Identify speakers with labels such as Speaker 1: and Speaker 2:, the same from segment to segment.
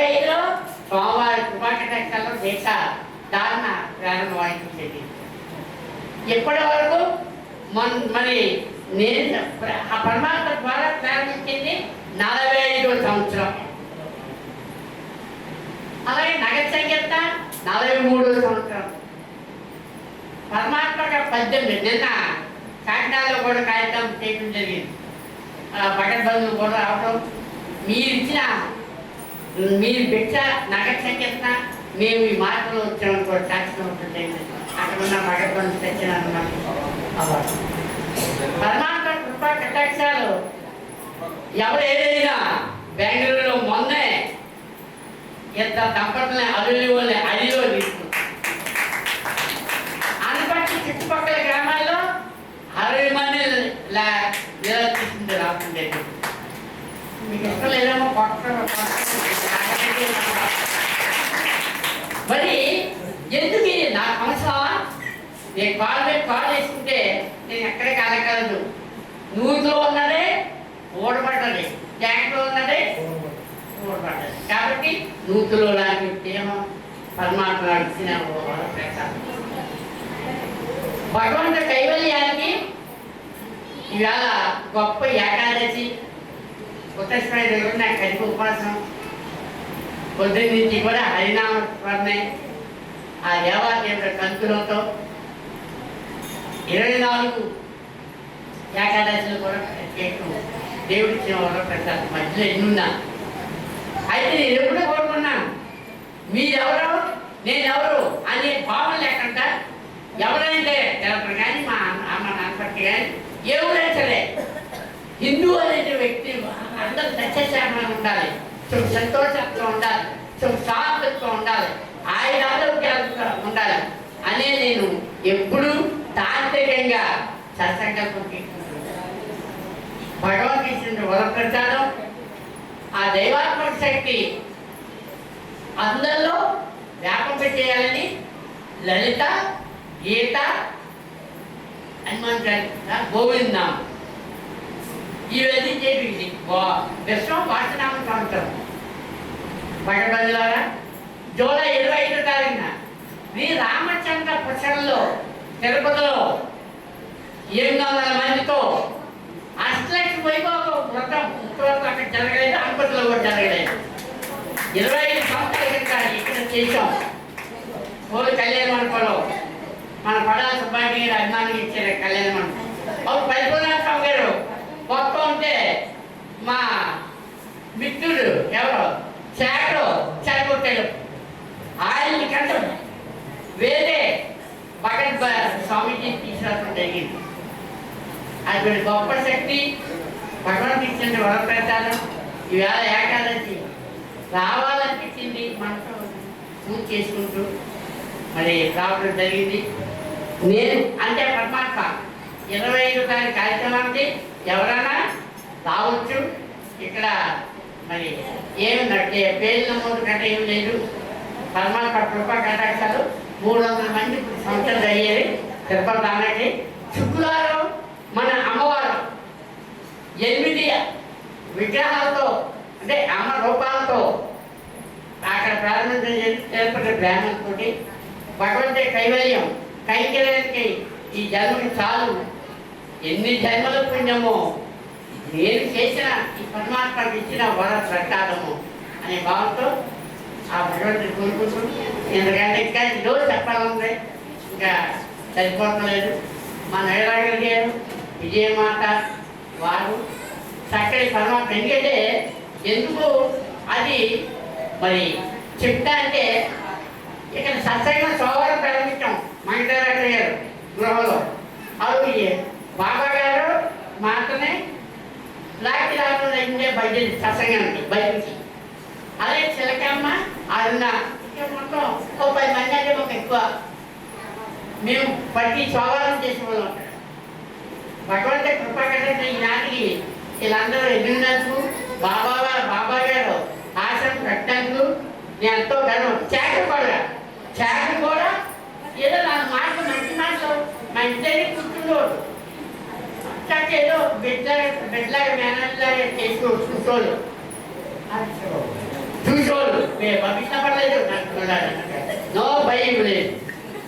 Speaker 1: అరవై ఐదులో స్వామివారి కృపాకటాక్షాల్లో దీక్ష దారుణ ప్రారంభమైంది ఇప్పటి వరకు మన మరి నేను ఆ పరమాత్మ ద్వారా ప్రారంభించింది నలభై ఐదో సంవత్సరం. అలాగే నగర సంగీత నలభై మూడో సంవత్సరం. పరమాత్మ పద్దెనిమిది నిన్న కాకినాడలో కూడా కార్యక్రమం చేయడం జరిగింది. ఆ బకెట్ బంధువులు కూడా రావడం మీరు ఇచ్చిన మీరు పెట్ట నగర మేము ఈ మార్పులు వచ్చామని కూడా సాక్ష్యం ఉంటుంది అక్కడ ఉన్న బకెట్ బంధువులు తెచ్చిన పరమాత్మ కృపా కటాక్షాలు ఎవరు ఏదైనా బెంగళూరులో మొన్నే ఇద్దరు దంపతుల్ని అల్లుని వాళ్ళని అడిలో తీసుకుంటారు అనపట్టి చుట్టుపక్కల గ్రామాల్లో అరవై మంది లా- ఇలా తీసుకుంటే రాకుండా మీకు ఇష్టం లేదేమో కొత్త మరి ఎందుకు ఇది నా అవసరమా నేను కాల్ మీద కాల్ చేసుకుంటే నేను ఎక్కడే వెళ్ళగలదు నూతిలో ఉన్నదే ఓడబడ్డది. ట్యాంక్లో ఉన్నదే ఓడబడ్డది. కాబట్టి నూతిలో లాంటి ప్రేమ పరమాత్మ ఇచ్చిన ప్రసాదం భగవంత కైవల్యానికి ఇవాళ గొప్ప ఏకాదశి. ఉత్తరాయణ దగ్గర నాకు కలిపి ఉపాసనం పొద్దున్న నుంచి కూడా హరినామ స్మరణే ఆ దేవాలయం కంతులతో ఇరవై నాలుగు ఏకాదశిలో కూడా దేవుడి ఇచ్చిన పెడతారు మధ్యలో ఎన్నున్నా అయితే నేను ఎప్పుడూ కోరుకున్నాను మీరెవరు నేనెవరు అనే భావన లేకుండా ఎవరైతే తెలపరు కానీ మా అమ్మ నాన్నపట్టి కానీ ఎవరైతే హిందూ అనే వ్యక్తి అందరూ సత్యశామం ఉండాలి. సుఖ సంతోషంతో ఉండాలి. సుఖ సాహసంతో ఉండాలి. ఆయన ఆరోగ్యాలతో ఉండాలి. అనే నేను ఎప్పుడూ తాంత్రికంగా సత్సంకల్పం భగవద్గీత వరప్రసాదం ఆ దైవాత్మక శక్తి అందరిలో వ్యాపక చేయాలని లలిత గీత హనుమంత్ గోవిందనామం. ఇవన్నీ చేపింది విశ్వం వాసనామ సంవత్సరం భగవద్లారా జూలై ఇరవై ఐదు తారీఖున మీ రామచంద్ర పుష్కరంలో తిరుపతిలో ఎనిమిది వందల మందితో అష్టలక్ష వైభవ వ్రతం ఇంతవరకు అక్కడ జరగలేదు అనుమతిలో కూడా జరగలేదు. ఇరవై ఐదు సంవత్సరాల క్రితం ఇక్కడ చేశాం. ఓరి కళ్యాణ మండపంలో మన పడాల సుబ్బారెడ్డి గారు అభిమానులు ఇచ్చారు కళ్యాణ మండపం. అప్పుడు పరిపూర్ణాస్వామి గారు కొత్త ఉంటే మా మిత్రుడు ఎవరు? చేటో చనిపోతాడు ఆయన్ని కంటే వేరే భగత్ స్వామీజీ తీసుకురావడం జరిగింది అది గొప్ప శక్తి భగవంతు ఇచ్చిన వరప్రసాదం. ఈవేళ ఏకాదశి. రావాలనిపించింది మనసు. పూజ చేసుకుంటూ మరి రావడం జరిగింది. నేను అంటే పరమాత్మ. ఇరవై ఐదు కార్యక్రమానికి ఎవరైనా రావచ్చు. ఇక్కడ మరి ఏమి నట్టే పేరు నమోదు గట్ట ఏం లేదు. పద్నాలుగు పట్ల రూపాయలు కటాక్షాలు మూడు వందల మంది సంవత్సరాలు అయ్యేది తిరుపతి రానకి శుక్రవారం మన అమ్మవారు ఎనిమిది విగ్రహాలతో అంటే అమ్మ రూపాలతో అక్కడ ప్రారంభించిన ఏర్పడిన బ్రాహ్మణతో భగవంతుడి కైవల్యం కైకల్యానికి ఈ జన్మకి చాలు. ఎన్ని జన్మల పుణ్యమో నేను చేసిన ఈ పరమాత్మకి ఇచ్చిన వర ప్రకారము అనే భావంతో ఆ భగవంతుని కోరుకుంటుంది ఎందుకంటే ఇంకా ఎన్నో చెప్పాలంటే ఇంకా సరిపోతలేదు. మా ఏడాగల్ గారు విజయమాత వారు చక్కటి పరమాత్మ. ఎందుకంటే ఎందుకు అది మరి చెప్తా అంటే ఇక్కడ సత్సంగం సోమవారం ప్రారంభించాం మంగళారాత్రి గారు గృహంలో. అవి బాబా గారు మాత్రమే లాక్కి రావడం అయిందే బయట సత్సంగానికి బయటికి అదే చిలకమ్మ అరుణ. ఇక్కడ మొత్తం ఓ పది మంది అంటే మాకు ఎక్కువ. మేము పట్టి సోమవారం చేసేవాళ్ళం అక్కడ. భగవంత కృపకటంటే ఈనాటికి వీళ్ళందరూ ఎదిరినందుకు బాబా వా- బాబా గారు ఆశ్రమం కట్టినందుకు నేను ఎంతో గర్వం. చాకరి కూడా చాకరి కూడా ఏదో నా మాటలు మంచి మాటలు. మా ఇంటికి కూర్చుండేవాడు. చక్క ఏదో బిడ్డ బిడ్డలాగా మేనల్లాగా చేసుకో చూసోళ్ళు చూసోళ్ళు ఏ- పంపించబడలేదు నాకు నో భయం లేదు.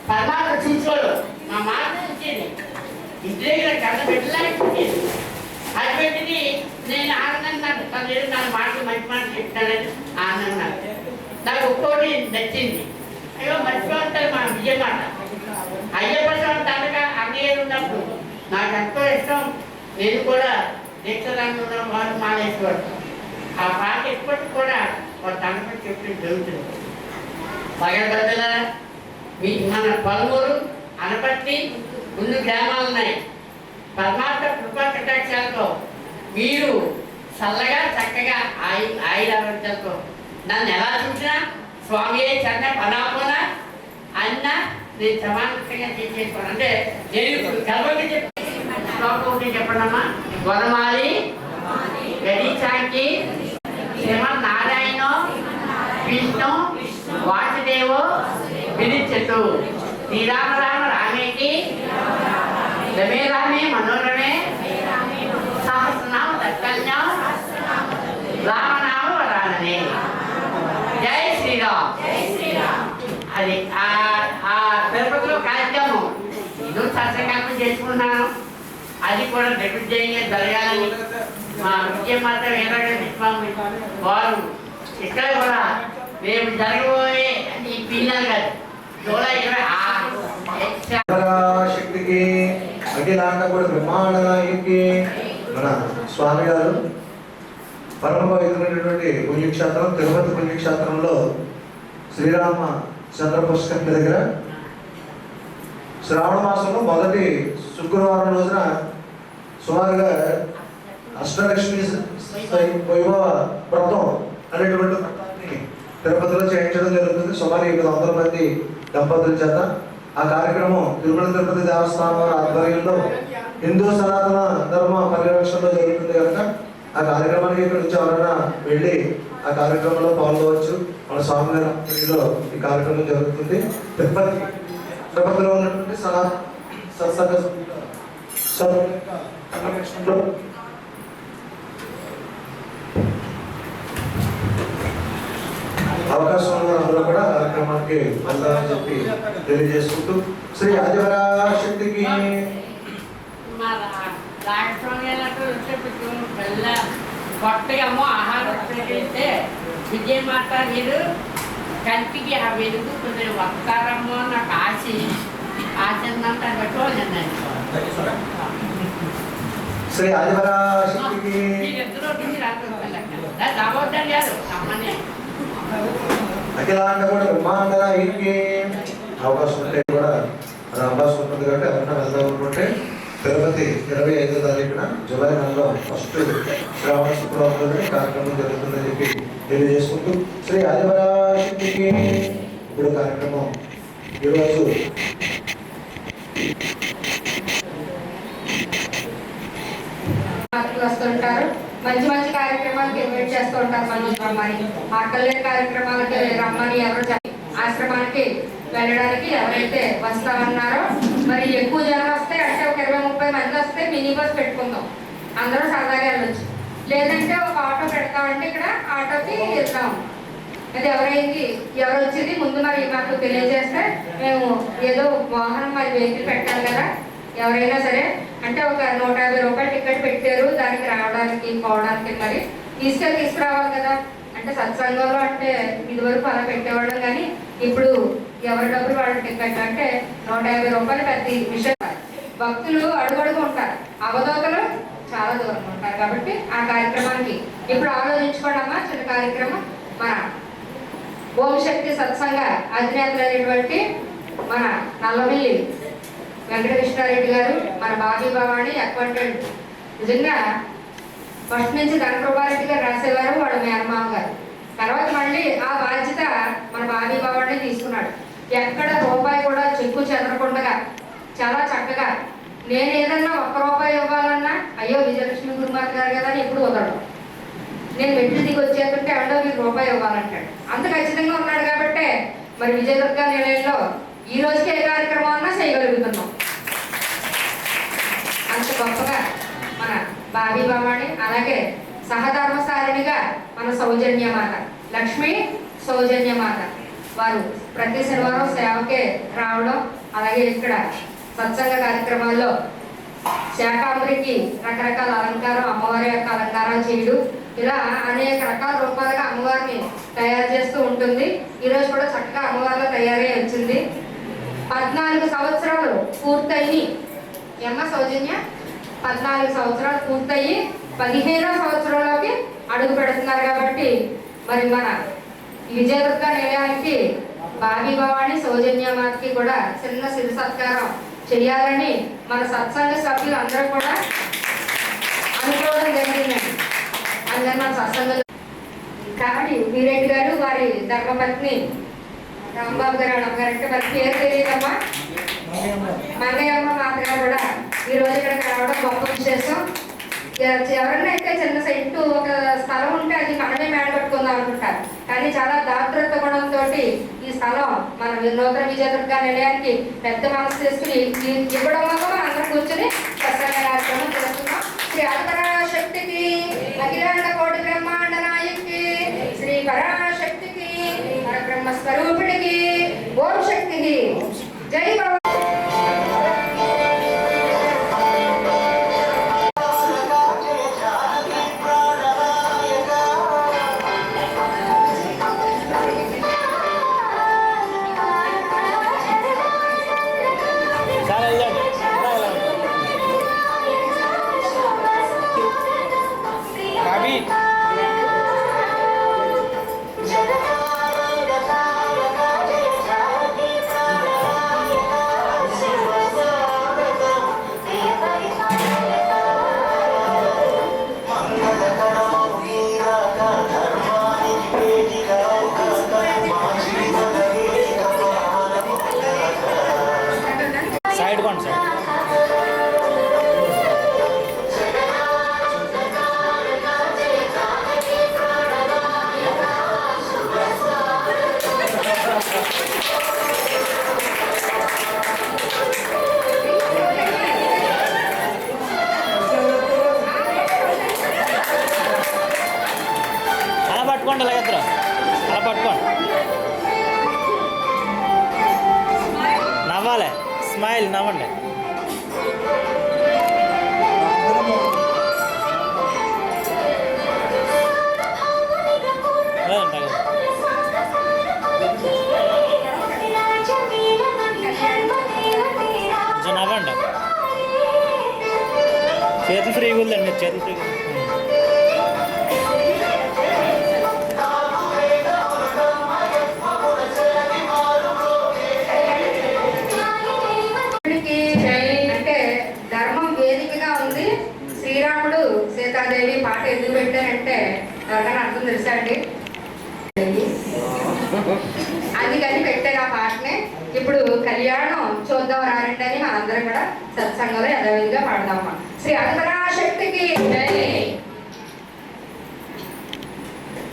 Speaker 1: పరమాత్మ చూసుకోడు మా మాట ఇచ్చేది ఇంటి దగ్గర కథ పెట్టలా ఇచ్చేది అది పెట్టింది నేను ఆనందన్నాను తను ఏదో నా మాటలు మంచి మాట చెప్తానని ఆనందన్నాను నాకు ఒక్కోటి నచ్చింది. అయ్యో మర్చిపోతారు మా విజయ మాట అయ్యప్ప స్వామి తండ్రిగా అన్నయ్య ఉన్నప్పుడు. నాకు ఎంతో ఇష్టం. నేను కూడా దీక్షదాన్ని వారు మానేశ్వరు ఆ పాట ఇప్పటికి కూడా ఒక తనపై చెప్పి జరుగుతుంది. భగవద్గీత మీ మన పలువురు అనపర్తి ముందు గ్రామాలు ఉన్నాయి. పరమాత్మ కృపా కటాక్షాలతో మీరు చల్లగా చక్కగా ఆయి ఆయురారోగ్యాలతో నన్ను ఎలా చూసినా స్వామి చన్న పనాపన అన్న నేను సమానంగా చేసేసుకోను అంటే నేను ఇప్పుడు కలవకి చెప్పి శ్లోకం ఒకటి చెప్పండమ్మా. వనమాలి గణించాకి శ్రీమన్ నారాయణ విష్ణు వాసుదేవో వినిచ్చతు. శ్రీరామ రామ రామేకి. రమే రామే మనోరమే. సహస్రనామ తత్కల్యం రామనామ వరాననే. జై శ్రీరామ్. అది ఆ తిరుపతిలో కార్యక్రమం ఇది సత్సంకల్పం చేసుకున్నాను అది కూడా దిగ్విజయంగా జరగాలని మా ముఖ్యమంత్రి వీరగడ విశ్వామి వారు ఇక్కడ కూడా మేము జరగబోయే ఈ పిల్లలు కాదు జూలై ఇరవై
Speaker 2: శక్తికి అఖిలాండ కూడా బ్రహ్మాండ నాయకుడికి మన స్వామి గారు పరమ పవిత్రమైనటువంటి పుణ్యక్షేత్రం తిరుపతి పుణ్యక్షేత్రంలో శ్రీరామ చంద్ర పుష్కర్ దగ్గర శ్రావణ మాసంలో మొదటి శుక్రవారం రోజున సుమారుగా అష్టలక్ష్మి వైభవ వ్రతం అనేటువంటి వ్రతాన్ని తిరుపతిలో చేయించడం జరుగుతుంది. సుమారు ఎనిమిది వందల మంది దంపతుల చేత ఆ కార్యక్రమం తిరుమల తిరుపతి దేవస్థానం వారి ఆధ్వర్యంలో హిందూ సనాతన ధర్మ పరిరక్షణలో జరుగుతుంది కనుక ఆ కార్యక్రమానికి ఇక్కడ నుంచి ఎవరైనా వెళ్ళి ఆ కార్యక్రమంలో పాల్గొవచ్చు. మన స్వామి ఈ కార్యక్రమం జరుగుతుంది. తిరుపతి తిరుపతిలో ఉన్నటువంటి సనా సత్సంగ అవకాశం ఉన్న అందరూ కూడా కార్యక్రమానికి వెళ్దామని చెప్పి తెలియజేసుకుంటూ శ్రీ ఆదివరా శక్తికి
Speaker 1: మా రాష్ట్రంలో పిల్ల కొత్తగా అమ్మో ఆహారం స్వీకరిస్తే విజయమాత మీరు కంటికి ఆ వెలుగు కొంచెం వస్తారమ్మో నాకు ఆశ. పెట్టుకోలేదు
Speaker 2: శ్రీ ఆదివరా శక్తికి అఖిలాండ కూడా బ్రహ్మాండ నాయకుడికి అవకాశం ఉంటే కూడా అది అవకాశం ఉంటుంది కాబట్టి ఎవరైనా వెళ్దాం అనుకుంటే తిరుపతి ఇరవై ఐదో తారీఖున జూలై నెలలో ఫస్ట్ శ్రావణ శుక్రవారం కార్యక్రమం జరుగుతుందని చెప్పి తెలియజేసుకుంటూ శ్రీ ఆదివరా శక్తికి ఇప్పుడు కార్యక్రమం ఈరోజు
Speaker 3: పార్టీలు వస్తుంటారు. మంచి మంచి కార్యక్రమాలకు ఇన్వైట్ చేస్తూ ఉంటారు మనోజ్ రమ్మని ఆకలి కార్యక్రమాలకి రమ్మని ఎవరు ఆశ్రమానికి వెళ్ళడానికి ఎవరైతే వస్తామన్నారో మరి ఎక్కువ జనం వస్తే అంటే ఒక ఇరవై ముప్పై మంది వస్తే మినీ బస్ పెట్టుకుందాం. అందరూ సరదాగా వెళ్ళొచ్చు. లేదంటే ఒక ఆటో పెడతామంటే ఇక్కడ ఆటోకి వెళ్తాం. అది ఎవరైంది ఎవరు వచ్చింది ముందు మరి మాకు తెలియజేస్తే మేము ఏదో వాహనం మరి వెహికల్ పెట్టాలి కదా. ఎవరైనా సరే అంటే ఒక నూట యాభై రూపాయలు టికెట్ పెట్టారు దానికి రావడానికి పోవడానికి మరి తీసుకెళ్ళి తీసుకురావాలి కదా. అంటే సత్సంగంలో అంటే ఇదివరకు అలా పెట్టేవాళ్ళం కానీ ఇప్పుడు ఎవరి డబ్బులు వాళ్ళ టికెట్? అంటే నూట యాభై రూపాయలు పెద్ద విషయం భక్తులు అడుగడుగు ఉంటారు. అవధోతలు చాలా దూరం ఉంటారు కాబట్టి ఆ కార్యక్రమానికి ఇప్పుడు ఆలోచించుకోండి అమ్మా చిన్న కార్యక్రమం. మన ఓం శక్తి సత్సంగ అధినేతలైనటువంటి మన నల్లమిల్లి వెంకటకృష్ణారెడ్డి గారు మన బాబీ బాబాని అక్వంటెంట్. నిజంగా ఫస్ట్ నుంచి ధనప్రభారెడ్డి గారు రాసేవారు వాళ్ళ మేనమామ గారు తర్వాత మళ్ళీ ఆ బాధ్యత మన బాబీ బాబాని తీసుకున్నాడు. ఎక్కడ రూపాయి కూడా చెక్కు చెదరకుండగా చాలా చక్కగా నేను ఏదన్నా ఒక్క రూపాయి ఇవ్వాలన్నా అయ్యో విజయలక్ష్మి గురుమాత గారు కదా అని ఎప్పుడు వదలడు నేను మెట్లు దిగి వచ్చేస్తుంటే ఎవడో మీకు రూపాయి ఇవ్వాలంటాడు. అంత ఖచ్చితంగా ఉన్నాడు కాబట్టి మరి విజయదుర్గ నిలయంలో ఈ రోజుకి ఏ కార్యక్రమం అన్నా చేయగలుగుతున్నాం. గొప్పగా మన బాబీ బాబాని అలాగే సహధర్మసారిణిగా మన సౌజన్య మాత లక్ష్మి సౌజన్య మాత వారు ప్రతి శనివారం సేవకే రావడం అలాగే ఇక్కడ సత్సంగ కార్యక్రమాల్లో శాకాంబరికి రకరకాల అలంకారం అమ్మవారి యొక్క అలంకారాలు చేయడం. ఇలా అనేక రకాల రూపాలుగా అమ్మవారిని తయారు చేస్తూ ఉంటుంది. ఈరోజు కూడా చక్కగా అమ్మవారిలో తయారై వచ్చింది. పద్నాలుగు సంవత్సరాలు పూర్తయి. ఎమ్మ సౌజన్య పద్నాలుగు సంవత్సరాలు పూర్తయి పదిహేనో సంవత్సరంలోకి అడుగు పెడుతున్నారు కాబట్టి మరి మన విజయదుర్గ నిలయానికి బాబీ భవాని సౌజన్య మాతకి కూడా చిన్న సిరి సత్కారం చేయాలని మన సత్సంగ సభ్యులు అందరూ కూడా అనుకోవడం జరిగిందండి అందరు మన సత్సంగం కాబట్టి వీరెడ్డి గారు వారి ధర్మపత్ని రాంబాబు గారు అమ్మ గారు అంటే మరి పేరు తెలియదమ్మా. మంగయ్యమ్మ మాత్రం కూడా ఈ రోజు ఇక్కడ రావడం గొప్ప విశేషం. ఎవరైనా అయితే చిన్న సెట్టు ఒక స్థలం ఉంటే అది మనమే మేడ కట్టుకుందాం అనుకుంటారు. కానీ చాలా దాతృత్వ గుణంతో ఈ స్థలం మన నూతన విజయదుర్గ నిలయానికి పెద్ద మనసు తీసుకుని ఇవ్వడం వల్ల మనం అందరం కూర్చొని ప్రసన్న కార్యక్రమం చేస్తున్నాం శ్రీ అల్పరాశక్తికి అఖిలాండ కోటి బ్రహ్మాండ నాయకి శ్రీ పరాశక్తికి పరబ్రహ్మ
Speaker 4: స్వరూప లేదు. కొంచెం నవ్వండి చేతులు ఫ్రీగా ఉందండి చేతులు ఫ్రీగా
Speaker 3: తెలుసా అండి? అందుకని పెట్టారు ఆ పాటనే. ఇప్పుడు కళ్యాణం చూద్దాం రారండి అని మనందరం కూడా సత్సంగంలో యథావిధిగా పాడదామా? శ్రీ అంతరాశక్తికి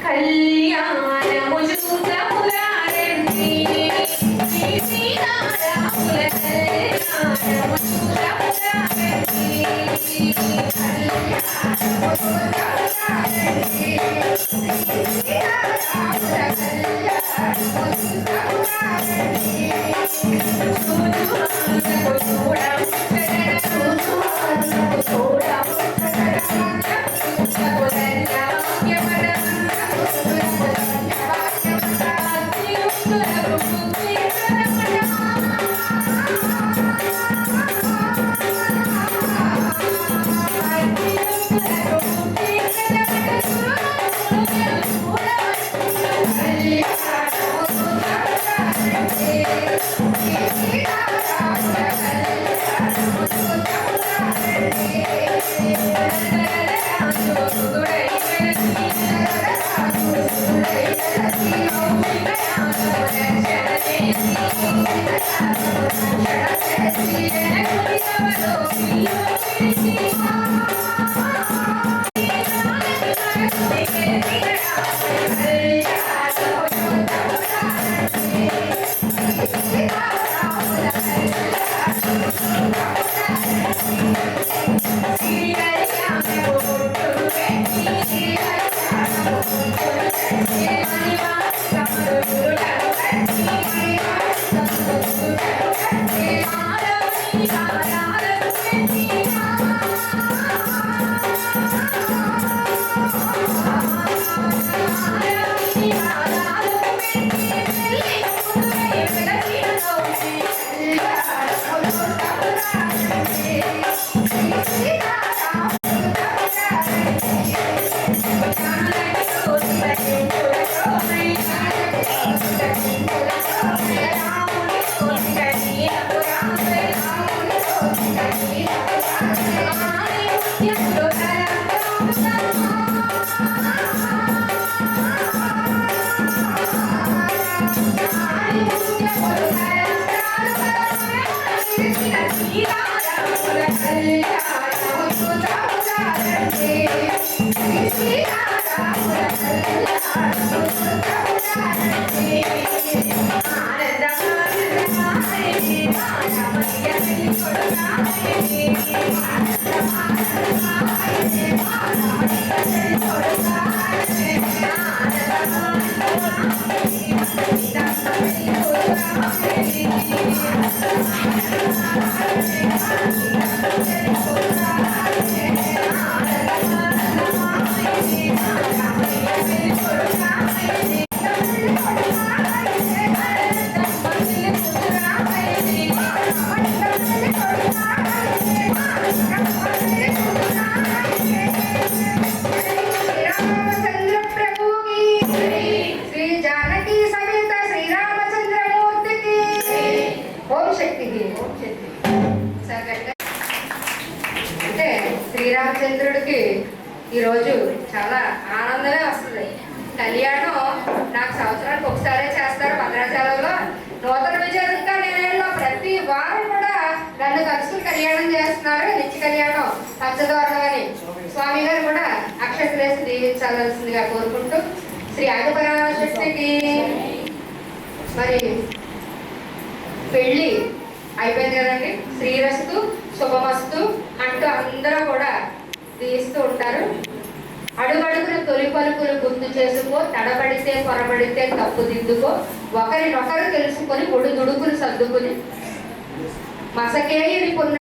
Speaker 3: కళ్యాణము చూద్దాములారండి కళ్యాణము Thank you. ఈరోజు చాలా ఆనందమే వస్తుంది. కళ్యాణం నాకు సంవత్సరానికి ఒకసారే చేస్తారు భద్రాచలంలో. నూతన విజయంగా నేను ప్రతి వారం కూడా నన్ను కలుసుకుని కళ్యాణం చేస్తున్నారు. నిత్య కళ్యాణం పంచదోరణం అని స్వామి గారు కూడా అక్షత్రేసి దీవించాల్సిందిగా కోరుకుంటూ శ్రీ ఆదిపరాశక్తికి మరి పెళ్ళి అయిపోయింది కదండి. శ్రీరస్తు శుభమస్తు అంటూ అందరూ కూడా దీవిస్తూ ఉంటారు. అడుగడుగున తొలి పలుకులు గుర్తు చేసుకో తడబడితే పొరబడితే తప్పు దిద్దుకో. ఒకరినొకరు తెలుసుకొని ఒడు దుడుకులు సర్దుకుని మసకేయుని పున్న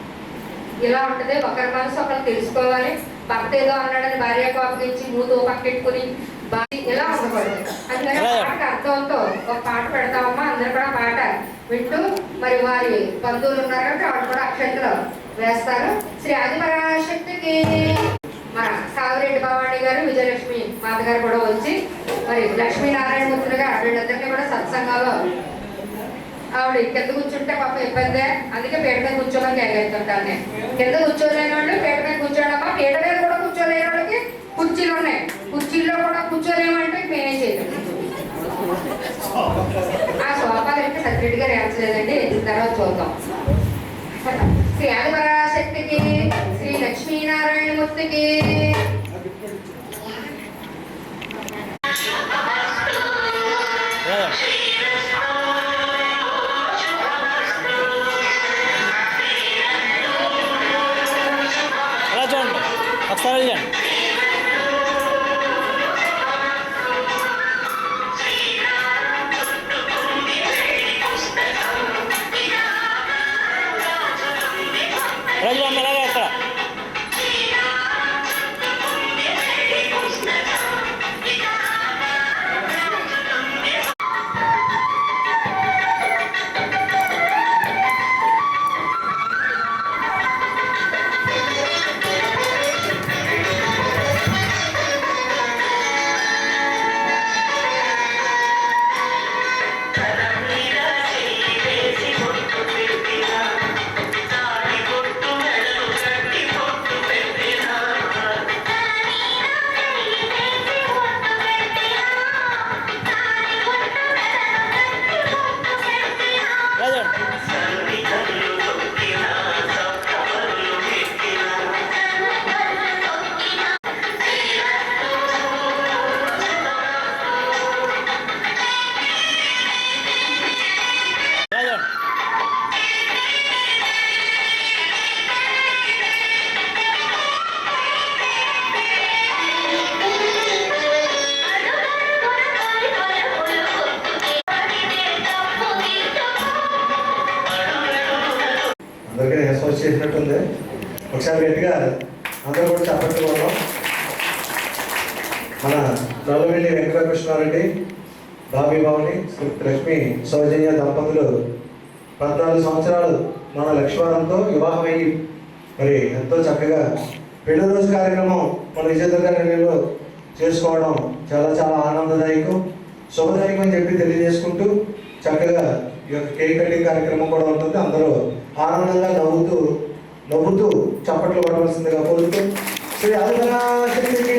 Speaker 3: ఇలా ఉంటది. ఒకరి మనసు ఒకరు తెలుసుకోవాలి. భర్త ఏదో అన్నాడని భార్య కోపగించి మూతో పక్కెట్టుకుని ఇలా ఉండకూడదు. అందుకని ఆ పాటకు అర్థంతో ఒక పాట పెడతామమ్మా అందరు కూడా పాట వింటూ మరి వారి బంధువులు ఉన్నారు కాబట్టి వాళ్ళు కూడా అక్షంతలు వేస్తారు. శ్రీ ఆదిపరాశక్తికి మన సావిరెడ్డి భవాని గారు విజయలక్ష్మి మాత గారు కూడా వచ్చి మరి లక్ష్మీనారాయణ మూర్తులుగా వీళ్ళందరినీ కూడా సత్సంగాలు ఆవిడ కింద కూర్చుంటే పాప ఇబ్బందే. అందుకే పీట మీద కూర్చోమని కేకెత్తుంటాను నేను కింద కూర్చోలేని వాళ్ళు పీట మీద కూర్చోడమ్మా. పీట మీద కూడా కూర్చోలేని వాళ్ళకి కుర్చీలు ఉన్నాయి. కుర్చీల్లో కూడా కూర్చోలేమంటే మేనేజ్ చేయలేదు ఆ సోఫాలు అయితే సత్రెడ్డి గారు ఏర్చలేదండి తర్వాత చూద్దాం. శ్రీ ఆదిపరాశక్తికి శ్రీ
Speaker 2: లక్ష్మీనారాయణమూర్తికి. మన నల్లవెల్లి వెంకటకృష్ణారెడ్డి బాబీ శ్రీ లక్ష్మి సౌజన్య దంపతులు పద్నాలుగు సంవత్సరాలు మన లక్ష్మణంతో వివాహమయ్యి మరి ఎంతో చక్కగా పెళ్ళి రోజు కార్యక్రమం మన విజయదుర్గ నగర్లో చేసుకోవడం చాలా చాలా ఆనందదాయకం శుభదాయకం అని చెప్పి తెలియజేసుకుంటూ చక్కగా ఈ యొక్క కేక్ కటింగ్ కార్యక్రమం కూడా ఉంటుంది. అందరూ ఆనందంగా నవ్వుతూ నవ్వుతూ చప్పట్లు పడవలసిందిగా కోరుతూ శ్రీ ఆదిపరాశక్తికి